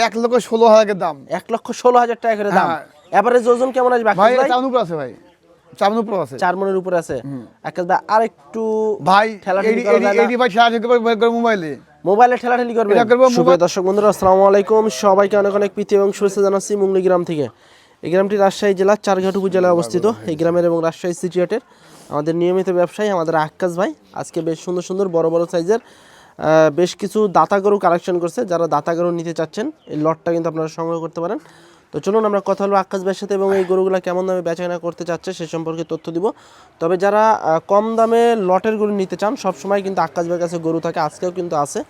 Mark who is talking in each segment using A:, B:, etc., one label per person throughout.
A: এক লক্ষ ষোলো হাজার দাম।
B: এক লক্ষ ষোলো হাজার টাকা করে দাম।
A: হ্যাঁ।
B: এভারেজ ওজন কেমন আসবে?
A: ভাই চাউন উপর আছে ভাই। চাউন উপর আছে।
B: চার মনের উপরে আছে। আকাশ ভাই আর একটু
A: ভাই
B: ঠেলাঠেলি
A: এডি ভাই সাহায্য করবে মোবাইলে।
B: মোবাইলে ঠেলাঠেলি করবে
A: মোবাইল-
B: দর্শক বন্ধুরা আসসালামু আলাইকুম। সবাইকে অনেক অনেক প্রীতি এবং শুভেচ্ছা জানাচ্ছি মুংলি গ্রাম থেকে। এই গ্রামটি রাজশাহী জেলার চারঘাট উপজেলায় অবস্থিত। এই গ্রামের এবং রাজশাহী সিটি হাটের আমাদের নিয়মিত ব্যবসায়ী আমাদের আক্কাস ভাই। আজকে বেশ সুন্দর সুন্দর বড় বড় সাইজের বেশ কিছু দাতা গরু কালেকশন করছে। যারা দাতা গরু নিতে চাচ্ছেন এই লটটা কিন্তু আপনারা সংগ্রহ করতে পারেন। তো চলুন আমরা কথা বলব আকাশ ভাইয়ের সাথে এবং এই গরুগুলো কেমন দামে বেচাকেনা করতে চাচ্ছে সে সম্পর্কে তথ্য দিব। তবে যারা কম দামে লটের গরু নিতে চান সবসময় কিন্তু আক্কাস ভাইয়ের কাছে গরু থাকে আজকেও কিন্তু আছে।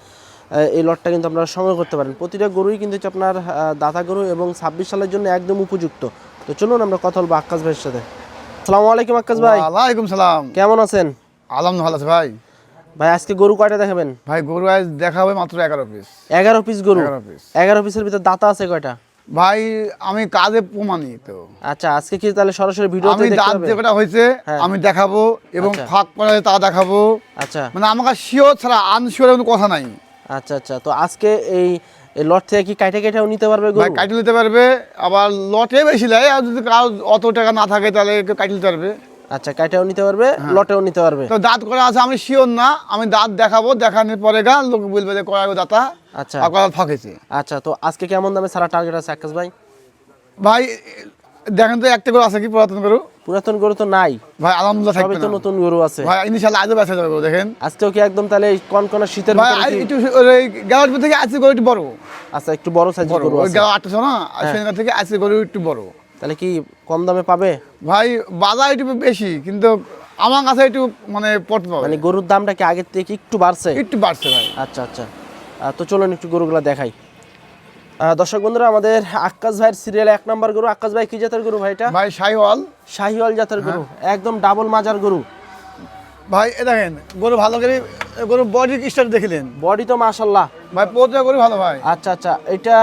B: এই লটটা কিন্তু আপনারা সংগ্রহ করতে পারেন। প্রতিটা গরুই কিন্তু হচ্ছে আপনার দাতা গরু এবং ছাব্বিশ সালের জন্য একদম উপযুক্ত। তো চলুন আমরা কথা বলব আকাশ ভাইয়ের সাথে। আসসালামু আলাইকুম আক্কাস ভাই।
A: ওয়ালাইকুম সালাম।
B: কেমন আছেন?
A: আলহামদুলিল্লাহ ভাই।
B: ভাই আজকে গরু কয়টা দেখাবেন?
A: ভাই গরু আজ দেখা হবে মাত্র এগারো পিস
B: এগারো পিস গরু?
A: 11 piece।
B: এগারো পিসের ভিতর দাতা আছে কয়টা?
A: ভাই আমি কাজে প্রমাণী তো
B: আচ্ছা আজকে কি তাহলে সরাসরি ভিডিও
A: আমি দাঁত যে কটা হয়েছে
B: হ্যাঁ।
A: আমি দেখাবো এবং
B: আচ্ছা।
A: ফাঁক পড়া তা দেখাবো।
B: আচ্ছা।
A: মানে আমার শিওর ছাড়া আনশিওর কোনো কথা নাই।
B: আচ্ছা আচ্ছা। তো আজকে এই লট থেকে কি কাইটে কেটেও নিতে পারবে
A: ভাই কাটি নিতে পারবে আবার লটে বেশি নেয় আর যদি কারও অত টাকা না থাকে তাহলে কাটি নিতে পারবে।
B: আচ্ছা কাইটাও নিতে পারবে
A: হ্যাঁ।
B: লটেও নিতে পারবে।
A: তো দাঁত করা আছে আমি শিওর না আমি দাঁত দেখাবো দেখানোর পরে গা লোক বলবে যে কয়া দাতা
B: আচ্ছা।
A: কয়া ফাঁকেছে
B: আচ্ছা তো আজকে কেমন দামে সারা টার্গেট আছে আকাশ ভাই?
A: ভাই দেখেন তো একটা করে আছে কি পুরাতন গরু?
B: পুরাতন গরু তো নাই।
A: ভাই আলহামদুলিল্লাহ থাকবে
B: তো নতুন গরু আছে।
A: ভাই ইনশাল্লাহ আজও বেঁচে যাবে দেখেন।
B: আজকেও কি একদম তাহলে এই কনকনা শীতের
A: ভাই একটু ওই গ্যারাজ থেকে আছে গরু একটু বড়।
B: আচ্ছা একটু বড় সাইজের গরু
A: ওই
B: আছে।
A: গ্যারাজ আটশো না
B: হ্যাঁ।
A: সেখান থেকে আছে গরু একটু বড়।
B: তাহলে কি কম দামে পাবে?
A: ভাই বাজার একটু বেশি কিন্তু আমার কাছে একটু মানে পড়তে পাবে।
B: মানে গরুর দামটা কি আগের থেকে একটু বাড়ছে?
A: একটু বাড়ছে ভাই।
B: আচ্ছা আচ্ছা। তো চলুন একটু গরুগুলো দেখাই। দর্শক বন্ধুরা আমাদের আকাশ ভাইয়ের সিরিয়াল এক নম্বর গরু। আকাশ ভাই কি জাতের গরু ভাইটা
A: ভাই শাহিওয়াল।
B: শাহিওয়াল জাতের গরু।
A: হ্যাঁ।
B: একদম ডাবল মাজার গরু।
A: ভাই এ দেখেন গরু ভালো করে গরু বডি স্টার দেখিলেন।
B: বডি তো মাশাল্লাহ
A: ভাই প্রতিটা গরু ভালো ভাই।
B: আচ্ছা আচ্ছা এটা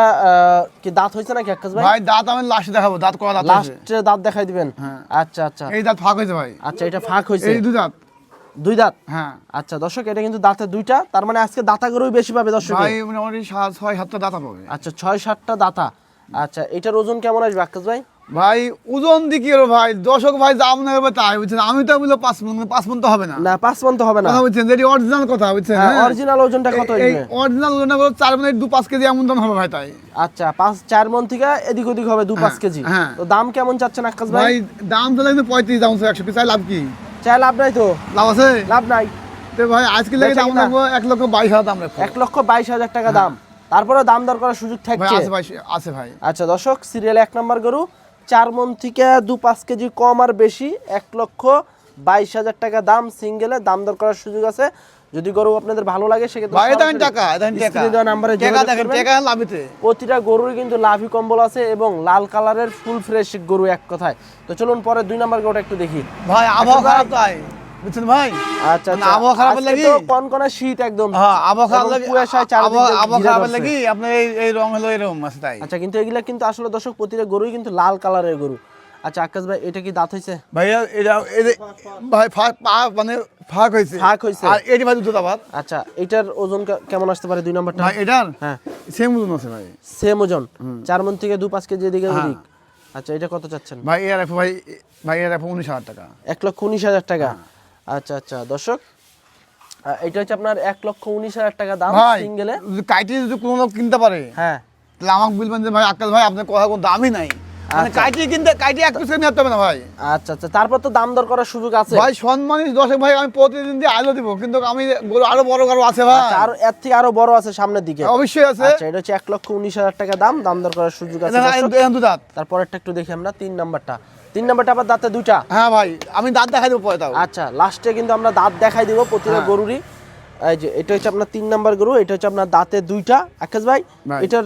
B: কি দাঁত হয়েছে নাকি আক্কাস ভাই?
A: ভাই দাঁত আমি লাস্টে দেখাবো দাঁত করা দাঁত
B: লাস্টে দাঁত দেখাই দিবেন?
A: হ্যাঁ।
B: আচ্ছা আচ্ছা।
A: এই দাঁত ফাঁক হয়েছে ভাই।
B: আচ্ছা এটা ফাঁক হয়েছে।
A: এই দু দাঁত।
B: দুই দাঁত?
A: হ্যাঁ।
B: আচ্ছা দর্শক এটা কিন্তু দাঁতে দুইটা তার মানে আজকে দাতা গরুই বেশি পাবে দর্শক।
A: ভাই মোটামুটি ছয় সাতটা দাঁতা পাবে।
B: আচ্ছা ছয় সাতটা দাঁতা। আচ্ছা এটার ওজন কেমন আসবে আক্কাস ভাই?
A: ভাই ওজন দিকে ভাই। দশক ভাই যা মনে হবে তাই বুঝছেন? আমি তো বলল পাঁচ মন পাঁচ মন তো হবে না।
B: না পাঁচ মন তো হবে না।
A: বুঝছেন? যেটি অরিজিনাল কথা বুঝছেন?
B: হ্যাঁ,
A: হ্যাঁ?
B: অরিজিনাল ওজনটা কত
A: এই অরিজিনাল ওজন হলো চার মানে দু পাঁচ কেজি এমন দাম হবে ভাই তাই।
B: আচ্ছা পাঁচ চার মন থেকে এদিক ওদিক হবে দু পাঁচ
A: হ্যাঁ,
B: কেজি।
A: হ্যাঁ।
B: তো দাম কেমন চাচ্ছেন আকাশ ভাই?
A: ভাই দাম তো লাগবে পঁয়ত্রিশ দাম একশো পিস। লাভ কি?
B: চাই লাভ নাই তো।
A: লাভ আছে?
B: লাভ নাই।
A: তো ভাই আজকে লেগে দাম? রাখব এক লক্ষ বাইশ হাজার দাম রাখব।
B: এক লক্ষ বাইশ হাজার টাকা দাম। তারপরে দাম দর করার সুযোগ থাকছে।
A: আছে ভাই আছে ভাই।
B: আচ্ছা দর্শক সিরিয়াল এক নম্বর গরু। চার মন থেকে দু পাঁচ কেজি কম আর বেশি এক লক্ষ বাইশ হাজার টাকা দাম সিঙ্গেলে দাম দর করার সুযোগ আছে। যদি গরু আপনাদের ভালো লাগে সেক্ষেত্রে প্রতিটা গরুর কিন্তু লাভি কম্বল আছে এবং লাল কালারের ফুল ফ্রেশ গরু এক কথায়। তো চলুন পরে দুই নাম্বার গরুটা একটু দেখি।
A: ভাই আবহাওয়া খারাপ তাই বুঝছেন ভাই?
B: আচ্ছা
A: মানে
B: আচ্ছা।
A: আবহাওয়া খারাপ লাগি?
B: কনকনে শীত একদম।
A: হ্যাঁ আবহাওয়া খারাপ লাগে আবহাওয়া খারাপ লাগি? আপনার এই এই রং হলো এরকম আছে তাই?
B: আচ্ছা কিন্তু এগুলা কিন্তু আসলে দর্শক প্রতিটা গরুই কিন্তু লাল কালারের গরু। আচ্ছা আকাশ ভাই এটা কি দাঁত
A: ভাইয়া এটা ভাই ফাঁক পা মানে ফাঁক
B: ফাঁক হইছে।
A: আর এটি ভাই দুটো দাবাত
B: আচ্ছা এটার ওজন কেমন আসতে পারে? দুই নাম্বারটা?
A: ভাই এটার?
B: হ্যাঁ।
A: সেম ওজন আছে ভাই।
B: সেম ওজন। চার মন থেকে দু পাঁচ কেজি এদিকে
A: হ্যাঁ।
B: ওদিক। আচ্ছা এটা কত চাচ্ছেন?
A: ভাই এর ভাই ভাই এর উনিশ হাজার টাকা।
B: এক লক্ষ উনিশ হাজার টাকা।
A: হ্যাঁ।
B: আচ্ছা আচ্ছা। দর্শক এটা হচ্ছে আপনার এক লক্ষ উনিশ হাজার টাকা দাম সিঙ্গেলে।
A: কাইটি যদি কোনো লোক কিনতে পারে
B: হ্যাঁ।
A: তাহলে আমাকে বলবেন যে ভাই আকাশ ভাই আপনার কথা কোনো দামই নাই। মানে
B: আচ্ছা।
A: কাইটি কিনতে কাইটি এক পিস নিতে হবে না ভাই।
B: আচ্ছা আচ্ছা। তারপর তো দাম দর করার সুযোগ আছে।
A: ভাই সম্মানিত দর্শক ভাই আমি প্রতিদিন দিয়ে আলো দিব কিন্তু আমি গরু আরও বড় গরু আছে ভাই।
B: আচ্ছা, আরও এর থেকে আরও বড় আছে সামনের দিকে।
A: অবশ্যই আছে।
B: আচ্ছা এটা হচ্ছে এক লক্ষ উনিশ হাজার টাকা দাম। দাম দর করার সুযোগ আছে তারপরেরটা একটু দেখি আমরা তিন নাম্বারটা। তিন নাম্বারটা আবার দাঁতে দুইটা?
A: হ্যাঁ ভাই আমি দাঁত দেখাই দেবো পরে তাও।
B: আচ্ছা লাস্টে কিন্তু আমরা দাঁত দেখাই দিব প্রতিটা
A: হ্যাঁ।
B: গরুরই। এই যে এটা হচ্ছে আপনার তিন নাম্বার গরু এটা হচ্ছে আপনার দাঁতে দুইটা। আকাশ ভাই। এটার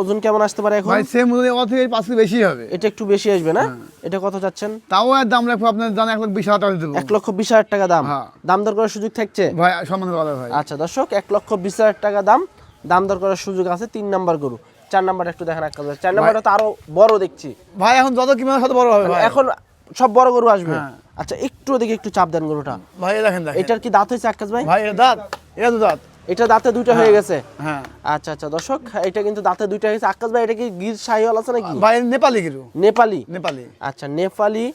B: ওজন কেমন আসতে পারে এখন?
A: ভাই সেম ওজন ওর থেকে পাঁচ বেশি হবে।
B: এটা একটু বেশি আসবে না?
A: হ্যাঁ।
B: এটা কত চাচ্ছেন?
A: তাও এর দাম রাখব আপনার জান এক লক্ষ বিশ হাজার টাকা দেবো
B: এক লক্ষ বিশ হাজার টাকা দাম।
A: হ্যাঁ।
B: দাম দর করার সুযোগ থাকছে?
A: ভাই সম্মান ভাই।
B: আচ্ছা দর্শক এক লক্ষ বিশ হাজার টাকা দাম। দাম দর করার সুযোগ আছে তিন নাম্বার গরু। চার নাম্বার একটু দেখেন আকাশ ভাই চার নাম্বারটা তো আরও বড় দেখছি।
A: ভাই এখন যত কিমার সাথে বড় হবে ভাই।
B: এখন সব বড় গরু আসবে।
A: হ্যাঁ।
B: আচ্ছা একটু ওদিকে একটু চাপ দেন গরুটা।
A: ভাই দেখেন দেখেন।
B: এটার কি দাঁত হয়েছে আকাশ ভাই?
A: ভাই এটা দাঁত। এটা দু দাঁত।
B: এটা দাঁতে দুইটা হয়ে গেছে?
A: হ্যাঁ।
B: আচ্ছা আচ্ছা দর্শক এটা কিন্তু দাঁতে দুইটা হয়েছে। আকাশ ভাই এটা কি গির শাহিওয়াল আছে নাকি?
A: ভাই নেপালি গরু।
B: নেপালি?
A: নেপালি।
B: আচ্ছা নেপালি।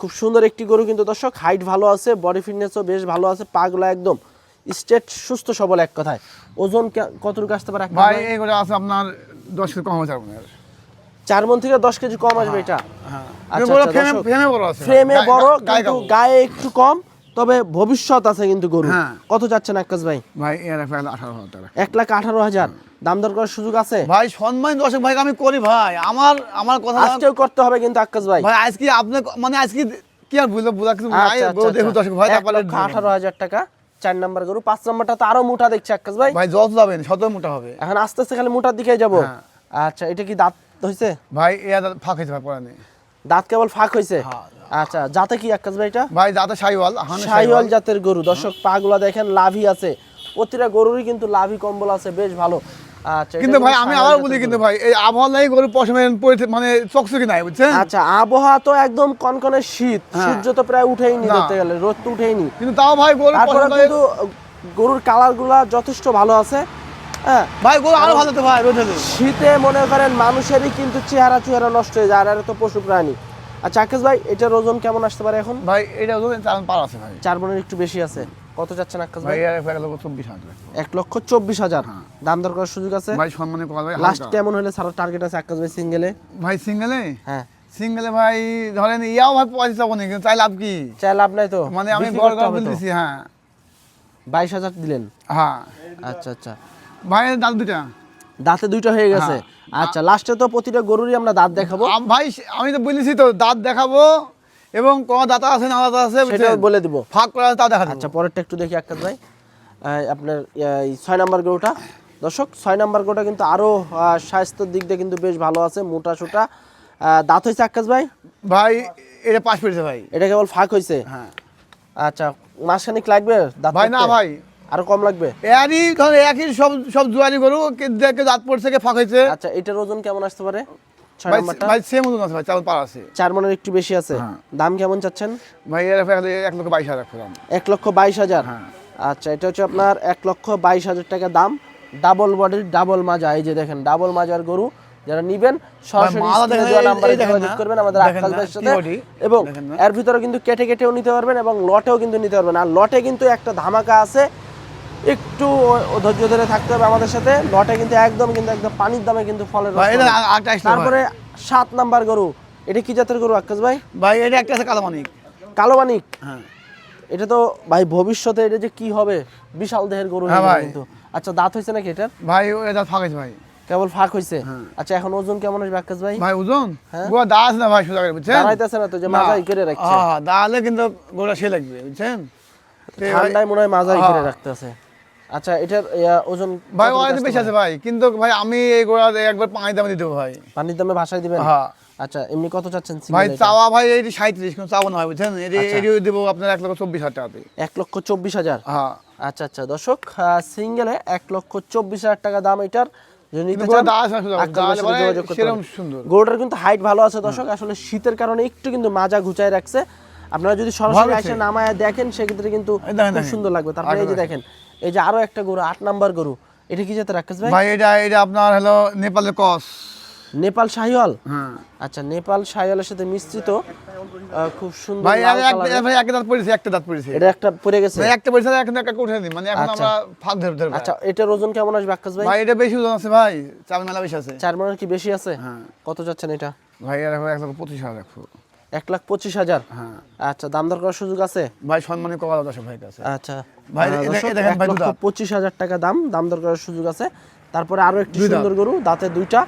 B: খুব সুন্দর একটি গরু কিন্তু দর্শক হাইট ভালো আছে বডি ফিটনেসও বেশ ভালো আছে পাগুলা একদম। স্ট্রেট সুস্থ সবল এক কথায়। ওজন কতটুকু আসতে পারে
A: ভাই
B: ভাই?
A: এই গরু আছে আপনার দশ কেজি কম হয়ে যাবে আপনার।
B: চার মন থেকে দশ কেজি কম আসবে এটা?
A: হ্যাঁ।
B: আচ্ছা, আচ্ছা,
A: ফ্রেমে বড় আছে
B: কিন্তু গায়ে একটু কম তবে ভবিষ্যৎ আছে কিন্তু গরু।
A: হ্যাঁ।
B: কত যাচ্ছেন আকাশ ভাই?
A: ভাই এর
B: এক লাখ আঠারো হাজার দাম দর করার সুযোগ আছে?
A: ভাই সম্মান দর্শক ভাই আমি করি ভাই। আমার আমার কথা
B: আজকেও করতে হবে কিন্তু আকাশ ভাই।
A: ভাই আজকে আপনি মানে আজকে কি আর বুঝলো বুঝা কিছু
B: আচ্ছা,
A: দেখুন। দর্শক ভাই
B: আঠারো হাজার টাকা। চার নাম্বার গরু পাঁচ নাম্বারটা তো আরও মোটা দেখছি আকাশ ভাই।
A: ভাই যত যাবেন শত মোটা হবে।
B: এখন আস্তে আস্তে খালি মোটার দিকে যাব।
A: হ্যাঁ।
B: আচ্ছা এটা কি দাঁত হয়েছে
A: ভাই এ ফাঁক হয়েছে ভাই
B: দাঁত কেবল ফাঁক হয়েছে
A: হ্যাঁ।
B: আচ্ছা যাতে কি আকাশ ভাই এটা?
A: ভাই জাতে সাইওয়াল হানে
B: জাতের গরু। দর্শক পাগুলা দেখেন লাভি আছে। প্রতিটা গরুরই কিন্তু লাভি কম্বল আছে বেশ ভালো।
A: কিন্তু ভাই আমি আবার বলি কিন্তু ভাই এই আবহাওয়া নাই গরু পশমে মানে চকচকি নাই বুঝছেন?
B: আচ্ছা আবহাওয়া তো একদম কনকনে শীত
A: হ্যাঁ।
B: সূর্য তো প্রায় উঠেইনি
A: না।
B: ধরতে গেলে রোদ তো উঠেইনি
A: কিন্তু তাও ভাই গরু
B: তারপরে
A: পশমে
B: কিন্তু গরুর কালারগুলা যথেষ্ট ভালো আছে হ্যাঁ।
A: ভাই গরু আরও ভালো তো ভাই রোদ
B: শীতে মনে করেন মানুষেরই কিন্তু চেহারা চেহারা নষ্ট হয়ে যায় আর তো পশু প্রাণী। আচ্ছা আকাশ ভাই এটার ওজন কেমন আসতে পারে এখন?
A: ভাই এটা ওজন চার পার আছে ভাই।
B: চার মনের একটু বেশি আছে। কত যাচ্ছেন আকাশ
A: ভাই?
B: ভাই
A: এক লক্ষ চব্বিশ হাজার।
B: এক লক্ষ চব্বিশ হাজার।
A: হ্যাঁ।
B: দাম দর করার সুযোগ আছে?
A: ভাই সম্মানে করা ভাই
B: লাস্ট কেমন হলে সারা টার্গেট আছে আকাশ ভাই সিঙ্গেলে
A: ভাই সিঙ্গেলে
B: হ্যাঁ।
A: সিঙ্গেলে ভাই ধরেন ইয়াও ভাই পয়সা চাবো কিন্তু চাই লাভ কি?
B: চাই লাভ নাই তো?
A: মানে আমি বড় করে। দিছি হ্যাঁ।
B: বাইশ হাজার দিলেন?
A: হ্যাঁ।
B: আচ্ছা আচ্ছা।
A: ভাই দাঁত দুটা
B: দাঁতে দুইটা হয়ে গেছে? আচ্ছা লাস্টে তো প্রতিটা গরুরই আমরা দাঁত দেখাবো।
A: ভাই আমি তো বলেছি তো দাঁত দেখাবো। এবং কোন দাতা আছে না দাতা আছে
B: সেটা বলে দিব।
A: ফাঁক করা আছে তাও দেখা
B: আচ্ছা পরেরটা একটু দেখি আকাশ ভাই আপনার এই ছয় নাম্বার গরুটা। দর্শক ছয় নাম্বার গরুটা কিন্তু আরও আহ, স্বাস্থ্যের দিক দিয়ে কিন্তু বেশ ভালো আছে মোটা সোটা। দাঁত হয়েছে আকাশ ভাই?
A: ভাই এটা পাশ পেরেছে ভাই।
B: এটা কেবল ফাঁক হয়েছে?
A: হ্যাঁ।
B: আচ্ছা মাসখানিক লাগবে দাঁত
A: ভাই না ভাই।
B: আরও কম লাগবে?
A: এরই ধর একই সব সব জুয়ারি গরু কে দেখে দাঁত পড়ছে কে ফাঁক হয়েছে।
B: আচ্ছা এটার ওজন কেমন আসতে পারে?
A: ভাই সেম ওজন আছে ভাই চাউল পার আছে।
B: চার মনের একটু বেশি আছে।
A: হ্যাঁ।
B: দাম কেমন চাচ্ছেন?
A: ভাই এর এক এক লক্ষ বাইশ হাজার
B: এক লক্ষ বাইশ হাজার?
A: হ্যাঁ।
B: আচ্ছা এটা হচ্ছে আপনার এক লক্ষ বাইশ হাজার টাকা দাম। ডাবল বডির ডাবল মাজা এই যে দেখেন ডাবল মাজার গরু যারা নিবেন সরাসরি
A: মাজা
B: স্ক্রিনে
A: দেখেন,
B: দেওয়া
A: এই-
B: নাম্বারে যোগাযোগ করবেন আমাদের
A: দেখেন
B: ভাইয়ের সাথে। এবং এর ভিতরে কিন্তু কেটে কেটেও নিতে পারবেন এবং লটেও কিন্তু নিতে পারবেন। আর লটে কিন্তু একটা ধামাকা আছে একটু ধৈর্য ধরে থাকতে হবে আমাদের সাথে। লটে কিন্তু একদম কিন্তু একদম পানির দামে কিন্তু ফলের তারপরে সাত নাম্বার গরু। এটা কি জাতের গরু আক্কাস ভাই?
A: ভাই এটা একটা আছে কালো মানিক
B: কালো মানিক
A: হ্যাঁ।
B: এটা তো ভাই ভবিষ্যতে এটা যে কি হবে বিশাল দেহের গরু
A: হ্যাঁ।
B: কিন্তু। আচ্ছা দাঁত হয়েছে নাকি এটার?
A: ভাই ওটা দাঁত ফাঁক ভাই।
B: কেবল ফাঁক হয়েছে?
A: হ্যাঁ।
B: আচ্ছা এখন ওজন কেমন আসবে আকাশ ভাই?
A: ভাই ওজন?
B: হ্যাঁ।
A: গোয়া দা না ভাই সোজা করে বুঝছেন?
B: দাঁড়াইতেছে না তো যে। মাজাই করে রাখছে।
A: হ্যাঁ দাঁড়ালে কিন্তু গোড়া সে লাগবে বুঝছেন?
B: ঠান্ডায় মনে হয় মাজাই করে
A: হ্যাঁ।
B: আচ্ছা এটার ওজন
A: ভাই অনেক বেশি আছে ভাই কিন্তু ভাই আমি এই গোড়া একবার পাঁচ দামে দিতে ভাই।
B: পানির দামে ভাষায় দিবেন?
A: হ্যাঁ।
B: আচ্ছা এমনি কত চাচ্ছেন
A: ভাই চাওয়া ভাই এই সাঁত্রিশ চাওয়া না হয় বুঝছেন? এটি
B: আচ্ছা।
A: দেবো আপনার এক লক্ষ চব্বিশ হাজার টাকাতে
B: এক লক্ষ চব্বিশ হাজার?
A: হ্যাঁ।
B: আচ্ছা আচ্ছা দর্শক সিঙ্গেলে এক লক্ষ চব্বিশ হাজার টাকা দাম এটার। গরুটার কিন্তু হাইট ভালো আছে দর্শক। আসলে শীতের কারণে একটু কিন্তু মাজা ঘুচায় রাখছে। আপনারা যদি সরাসরি এসে নামায় দেখেন সেক্ষেত্রে কিন্তু সুন্দর লাগবে। তারপরে এই যে দেখেন এই যে আরও একটা গরু আট নাম্বার গরু এটা কি জাতের রাকেশ ভাই?
A: ভাই এটা এটা আপনার হলো নেপালের কস।
B: নেপাল শাহিওয়াল?
A: হ্যাঁ।
B: আচ্ছা নেপাল শাহিওয়ালের সাথে মিশ্রিত খুব সুন্দর
A: ভাই
B: লাল
A: এক- এক- ভাই একটা দাঁত পড়েছে একটা দাঁত পড়েছে।
B: এটা একটা পড়ে গেছে?
A: ভাই একটা পড়েছে এখন একটা উঠে নি মানে এখন
B: আচ্ছা।
A: আমরা ফাঁক ধরে ধরে
B: আচ্ছা এটার ওজন কেমন আসবে আকাশ ভাই?
A: ভাই এটা বেশি ওজন আছে ভাই চার মেলা বেশি আছে।
B: চার মনের কি বেশি আছে?
A: হ্যাঁ।
B: কত যাচ্ছেন এটা?
A: ভাই এর এখন এক লক্ষ হাজার
B: এক লাখ পঁচিশ হাজার।
A: হ্যাঁ।
B: আচ্ছা দাম দর করার সুযোগ আছে?
A: ভাই সম্মানে কপাল দশ ভাই কাছে।
B: আচ্ছা।
A: ভাই,
B: এক
A: ভাই
B: লক্ষ পঁচিশ হাজার টাকা দাম দাম দর করার সুযোগ আছে। তারপরে আরও একটি সুন্দর গরু দাঁতে দুইটা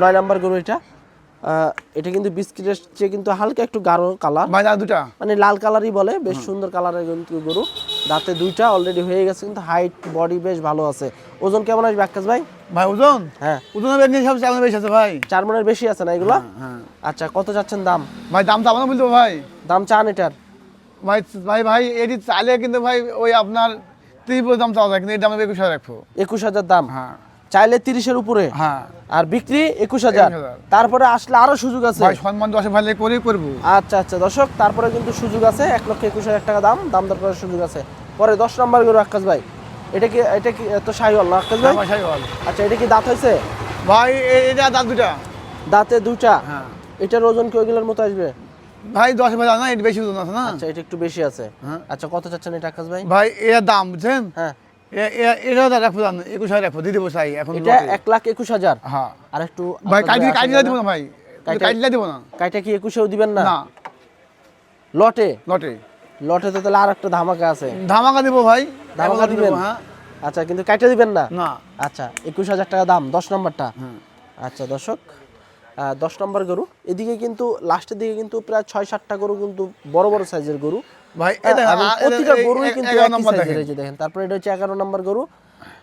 B: নয় নাম্বার গরু এটা। এটা কিন্তু বিস্কিটের চেয়ে কিন্তু হালকা একটু গাঢ় কালার।
A: ভাই দাঁত দুটা
B: মানে লাল কালারই বলে বেশ সুন্দর কালারের কিন্তু গরু। দাঁতে দুইটা অলরেডি হয়ে গেছে কিন্তু হাইট বডি বেশ ভালো আছে। ওজন কেমন আসবে আকাশ ভাই?
A: ভাই ওজন?
B: হ্যাঁ।
A: ওজন বেশি সব চাল বেশি আছে ভাই।
B: চার মনের বেশি আছে না এগুলো?
A: হ্যাঁ
B: আচ্ছা কত যাচ্ছেন দাম?
A: ভাই দাম চাবো না বলতে ভাই।
B: দাম চান এটার?
A: ভাই ভাই ভাই এটি চাইলে কিন্তু ভাই ওই আপনার ত্রিপুর দাম চাওয়া যায় কিন্তু এই দামে একুশ হাজার রাখব।
B: একুশ হাজার দাম?
A: হ্যাঁ।
B: চাইলে তিরিশের উপরে।
A: হ্যাঁ।
B: আর বিক্রি একুশ হাজার। তারপরে আসলে আরও সুযোগ আছে।
A: সম্মান দশে ভাই করেই করব।
B: আচ্ছা আচ্ছা দর্শক তারপরে কিন্তু সুযোগ আছে। এক লক্ষ একুশ হাজার টাকা দাম দাম দর করার সুযোগ আছে। পরে দশ নম্বর গরু আকাশ ভাই। এটা কি এটা কি তো শাহিওয়াল না আক্কাস ভাই?
A: শাহিওয়াল।
B: আচ্ছা এটা কি দাঁত হয়েছে?
A: ভাই এটা দাঁত দুটা
B: দাঁতে দুইটা?
A: হ্যাঁ।
B: এটার ওজন কি ওইগুলোর মতো আসবে?
A: ভাই দশ ভাই না এটা বেশি ওজন আছে না।
B: আচ্ছা এটা একটু বেশি আছে।
A: হ্যাঁ।
B: আচ্ছা কত চাচ্ছেন এটা আকাশ ভাই?
A: ভাই এর দাম বুঝছেন?
B: হ্যাঁ।
A: এ- এ- রাখব একুশ হাজার রাখব দিদি বসাই এখন
B: এটা এক লাখ একুশ হাজার।
A: হ্যাঁ।
B: আর একটু
A: ভাই
B: আকাশ
A: কাটি
B: আসে
A: না ভাই
B: কাইটা-
A: কাটিয়ে না।
B: কাইটা কি একুশেও দিবেন না?
A: না।
B: লটে?
A: লটে।
B: লটে তো তাহলে আর একটা ধামাকা আছে।
A: ধামাকা দিব ভাই।
B: ধামাকা দিবেন?
A: হ্যাঁ।
B: আচ্ছা কিন্তু কাইটা দিবেন না?
A: না।
B: আচ্ছা একুশ হাজার টাকা দাম দশ নম্বরটা?
A: হ্যাঁ।
B: আচ্ছা দর্শক দশ নম্বর গরু। এদিকে কিন্তু লাস্টের দিকে কিন্তু প্রায় ছয় সাতটা গরু কিন্তু বড় বড় সাইজের গরু।
A: ভাই
B: হ্যাঁ, প্রতিটা গরুই কিন্তু
A: দেখেন।
B: এই তারপরে এটা হচ্ছে এগারো নম্বর গরু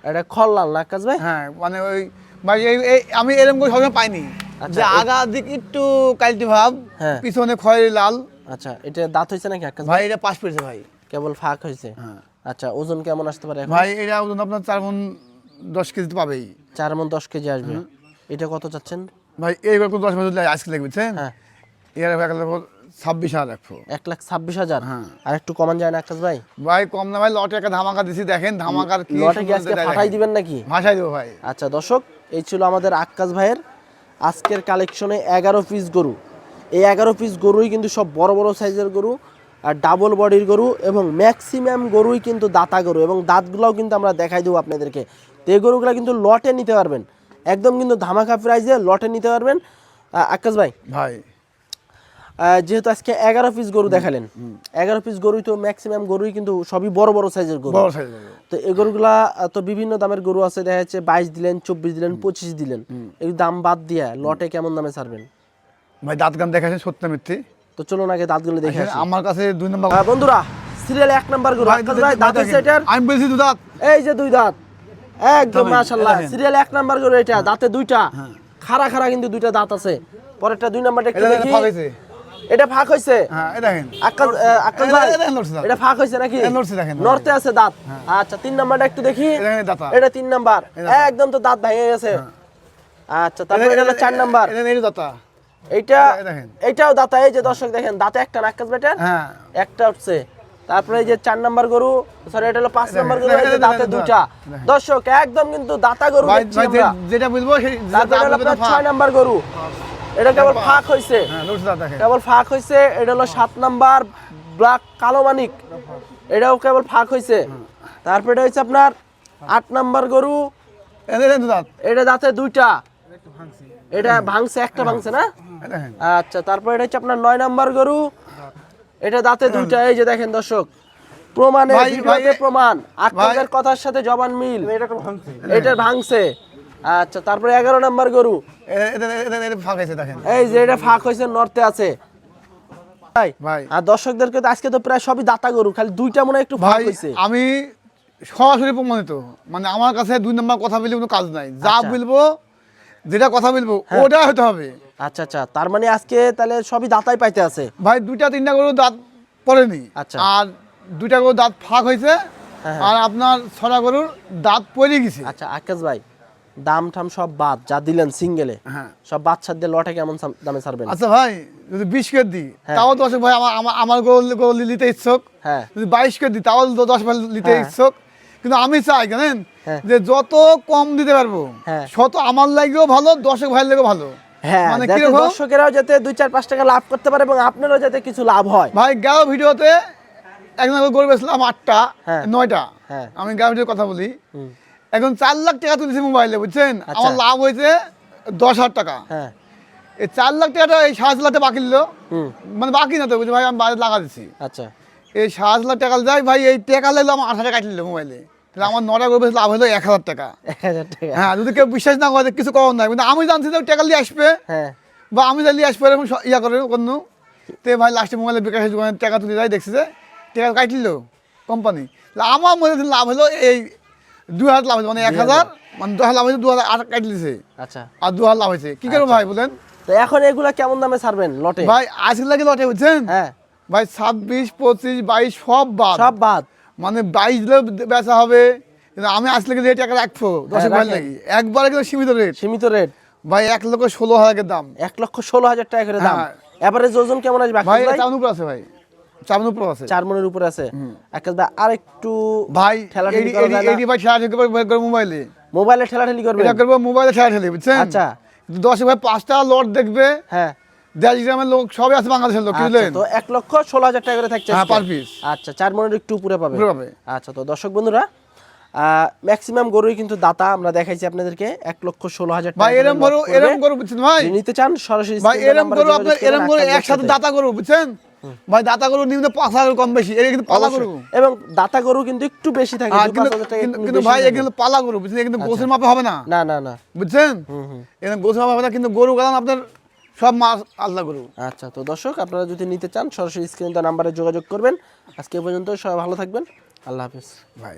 B: এটা খল্লাল না কাজ ভাই?
A: হ্যাঁ মানে ওই ভাই এই এই আমি এরকম করে সবসময় পাইনি।
B: আচ্ছা,
A: যে আগা দিক একটু কালটি ভাব
B: হ্যাঁ।
A: পিছনে খয়েরি লাল।
B: আচ্ছা এটা দাঁত হয়েছে নাকি আকাশ
A: ভাই? এটা পাশ পেয়েছে ভাই।
B: কেবল ফাঁক হয়েছে।
A: হ্যাঁ।
B: আচ্ছা ওজন কেমন আসতে পারে
A: ভাই এটা ওজন আপনার চার মন দশ কেজি তো পাবেই।
B: চার মন দশ কেজি আসবে। এটা কত চাচ্ছেন?
A: ভাই এইবার দশ বছর আজকে লাগবে
B: হ্যাঁ।
A: এর ছাব্বিশ হাজার রাখব
B: এক লাখ ছাব্বিশ হাজার?
A: হ্যাঁ।
B: আর একটু কমান যায় না আকাশ ভাই?
A: ভাই কম না ভাই লটে একটা ধামাকা দিছি দেখেন ধামাকার কি
B: লটে কি আজকে ফাটাই দিবেন নাকি?
A: ভাষাই দেবো ভাই।
B: আচ্ছা দর্শক এই ছিল আমাদের আক্কাস ভাইয়ের আজকের কালেকশনে এগারো পিস গরু। এই এগারো পিস গরুই কিন্তু সব বড় বড় সাইজের গরু আর ডাবল বডির গরু এবং ম্যাক্সিমাম গরুই কিন্তু দাতা গরু এবং দাঁতগুলোও কিন্তু আমরা দেখাই দেবো আপনাদেরকে। তো এই গরুগুলো কিন্তু লটে নিতে পারবেন। একদম কিন্তু ধামাকা প্রাইজে লটে নিতে পারবেন। আক্কাস ভাই?
A: ভাই।
B: যেহেতু আজকে এগারো পিস গরু দেখালেন এগারো পিস গরুই তো ম্যাক্সিমাম গরুই কিন্তু সবই বড় বড় সাইজের গরু। তো এই গরুগুলা তো বিভিন্ন দামের গরু আছে দেখা যাচ্ছে বাইশ দিলেন চব্বিশ দিলেন পঁচিশ দিলেন। এই দাম বাদ দিয়ে লটে কেমন দামে ছাড়বেন?
A: ভাই দাঁত গান দেখাচ্ছেন সত্য মিথ্যে
B: তো চলুন আগে দাঁতগুলো দেখে
A: আমার কাছে দুই নম্বর
B: বন্ধুরা সিরিয়াল এক নাম্বার গরু।
A: দুই-
B: দাঁত।
A: আমি বলছি দু দাঁত।
B: এই যে দুই দাঁত। একদম মাশাআল্লাহ। সিরিয়াল এক নাম্বার গরু এটা দাঁতে দুইটা। খাড়া খাড়া কিন্তু দুইটা দাঁত আছে। পরেরটা দুই নাম্বারটা একটু দেখি। এটা ফাঁক
A: হ্যাঁ এটা দেখেন।
B: ভাই ফাঁক নাকি?
A: নড়ছে দেখেন।
B: আছে দাঁত। আচ্ছা তিন নাম্বারটা একটু দেখি।
A: এটা
B: তিন নাম্বার। একদম তো দাঁত ভেঙে গেছে। আচ্ছা তারপর এটা হলো চার নাম্বার।
A: এটা
B: এইটা এইটাও দাঁতা এই যে দর্শক দেখেন দাঁতে একটা নাক্কাস বেটা
A: হ্যাঁ।
B: একটা উঠছে। তারপরে এই যে চার নাম্বার গরু সরি এটা হলো পাঁচ নাম্বার গরু এই যে দাঁতে দুটা দর্শক একদম কিন্তু দাতা গরু।
A: যেটা বুঝব
B: ছয় নাম্বার গরু। এটা কেবল ফাঁক হয়েছে
A: হ্যাঁ
B: কেবল ফাঁক হয়েছে এটা হলো সাত নাম্বার ব্ল্যাক কালো মানিক। এটাও কেবল ফাঁক হয়েছে তারপরে হচ্ছে আপনার আট নাম্বার গরু।
A: এটা দাঁত
B: দুইটা। এটা ভাঙছে। একটা ভাঙছে না? আচ্ছা তারপর এটা হচ্ছে আপনার নয় নাম্বার গরু। এটা দাঁতে দুইটা এই যে দেখেন দর্শক। প্রমাণে ভিডিওতে প্রমাণ। আক্কাসের কথার সাথে জবান মিল। এটা ভাঙছে। আচ্ছা তারপরে এগারো নাম্বার গরু।
A: ফাঁক হয়েছে দেখেন।
B: এই যে এটা ফাঁক হয়েছে নর্তে আছে। ভাই
A: ভাই।
B: আর দর্শকদেরকে তো আজকে তো প্রায় সবই দাতা গরু খালি দুইটা মনে হয় একটু
A: ভাই আমি সরাসরি প্রমাণিত। মানে আমার কাছে দুই নম্বর কথা বলে কোনো কাজ নাই। যা
B: আচ্ছা।
A: বলব যেটা কথা বলব ওটা হতে হবে।
B: আচ্ছা আচ্ছা। তার মানে আজকে তাহলে সবই দাতাই পাইতে আছে।
A: ভাই দুইটা তিনটা গরু দাঁত পড়েনি।
B: আচ্ছা।
A: আর দুইটা গরু দাঁত ফাঁক হয়েছে।
B: হ্যাঁ,
A: আর আপনার ছটা গরুর দাঁত পড়ে গেছে।
B: আচ্ছা আকাশ ভাই। দাম ঠাম সব বাদ যা দিলেন সিঙ্গেলে
A: হ্যাঁ
B: সব বাচ্চার দিয়ে লটে কেমন দামে ছাড়বেন
A: আচ্ছা ভাই যদি বিশ কেজি দিই
B: হ্যাঁ।
A: তাও দশ ভাই আমার আমার- গরু নিতে ইচ্ছুক
B: হ্যাঁ
A: যদি বাইশ দিই তাও দ- দশ ভাই নিতে
B: হ্যাঁ।
A: ইচ্ছুক কিন্তু আমি চাই জানেন। যে যত কম দিতে পারব। শত আমার লাগেও ভালো দশক ভাইয়ের লাগেও ভালো
B: হ্যাঁ
A: মানে
B: দর্শকেরাও যাতে দুই চার পাঁচ টাকা লাভ করতে পারে এবং আপনারও যাতে কিছু লাভ হয়
A: ভাই গেল ভিডিওতে একজন গরু বেছিলাম আটটা। নয়টা
B: হ্যাঁ।
A: আমি গেল ভিডিও কথা বলি এখন চার লাখ টাকা তুলেছি মোবাইলে বুঝছেন?
B: আচ্ছা।
A: আমার লাভ হয়েছে দশ হাজার টাকা।
B: হ্যাঁ।
A: এই চার লাখ টাকাটা এই সাত লাখ টাকা বাকি
B: হুম।
A: মানে বাকি না তো বুঝছি ভাই আমি বাইরে লাগা দিচ্ছি
B: আচ্ছা।
A: এই সাত লাখ টাকা যায় ভাই এই টাকা লাগল আমার আট হাজার কাটি নিল মোবাইলে। তাহলে আমার নটা বেশি লাভ হলো এক হাজার টাকা।
B: এক হাজার টাকা।
A: হ্যাঁ যদি কেউ বিশ্বাস না করে কিছু করার নাই। কিন্তু আমি জানছি যে টাকা নিয়ে আসবে।
B: হ্যাঁ।
A: বা আমি জানি আসবে এরকম ইয়া করে অন্য তে ভাই লাস্টে মোবাইলে বিকাশের দোকানে টাকা তুলে যায় দেখছি যে টাকা কাটলিল কোম্পানি আমার মনে লাভ হলো এই দু হাজার লাভ হয়েছে মানে এক হাজার মানে দু হাজার লাভ হয়েছে দু হাজার আট কাটলিছে
B: আচ্ছা।
A: আর দু হাজার লাভ হয়েছে। কি করব ভাই বলেন?
B: তো এখন এগুলা কেমন দামে ছাড়বেন লটে?
A: ভাই আজকে লাগে লটে বুঝছেন?
B: হ্যাঁ।
A: ভাই ছাব্বিশ পঁচিশ বাইশ সব বাদ।
B: সব বাদ।
A: মানে বাইশ দিলেও বেচা হবে। কিন্তু আমি আসলে কিন্তু এই টাকা রাখব। দশ
B: হ্যাঁ,
A: ভাই
B: রাখেন।
A: লাগি একবারে কিন্তু সীমিত রেট
B: সীমিত রেট
A: ভাই এক লক্ষ ষোলো হাজারের দাম।
B: এক লক্ষ ষোলো হাজার টাকা করে দাম।
A: হ্যাঁ।
B: এভারেজ ওজন কেমন আসবে?
A: ভাই
B: ভাই?
A: চাউন উপর আছে ভাই। চার উপর আছে।
B: আকাশ ভাই করা
A: এডি ঠেলা মোবাইলে
B: মোবাইলে করবে
A: এটা করব মোবাইলে ঠেলা ঠেলি বুঝছেন?
B: আচ্ছা।
A: দশ ভাই পাঁচটা লট দেখবে।
B: হ্যাঁ।
A: দেড় গ্রামের লোক সবই আছে বাংলাদেশের লোক
B: আচ্ছা,
A: বুঝলেন?
B: তো এক লক্ষ ষোলো হাজার টাকা করে থাকছে
A: হ্যাঁ,
B: আচ্ছা চার মনের একটু উপরে পাবে।
A: পাবে।
B: আচ্ছা তো দর্শক বন্ধুরা ম্যাক্সিমাম গরুই কিন্তু দাতা আমরা দেখাইছি আপনাদেরকে এক লক্ষ ষোলো হাজার টাকা
A: ভাই এরম গরু এরম গরু বুঝছেন ভাই?
B: নিতে চান সরাসরি
A: ভাই এরম গরু আপনার
B: করে
A: এরম গরু একসাথে
B: সাথে।
A: দাতা গরু বুঝছেন? ভাই দাতা গরু নিম্ন পাঁচ হাজার কম বেশি। এটা কিন্তু পালা গরু।
B: এবং দাতা গরু কিন্তু একটু বেশি থাকে
A: কিন্তু কিন্তু- কিন্তু ভাই
B: থাকে।
A: এগুলো পালা গরু বুঝছেন কিন্তু গোসের মাপে হবে না।
B: না না না।
A: বুঝছেন? এখানে গোসের মাপে হবে না কিন্তু গরু গেলাম আপনার সব মাছ আল্লাহ গরু।
B: আচ্ছা তো দর্শক আপনারা যদি নিতে চান সরাসরি স্ক্রিন নাম্বারে যোগাযোগ করবেন। আজকে পর্যন্ত সবাই ভালো থাকবেন। আল্লাহ হাফিজ।
A: ভাই।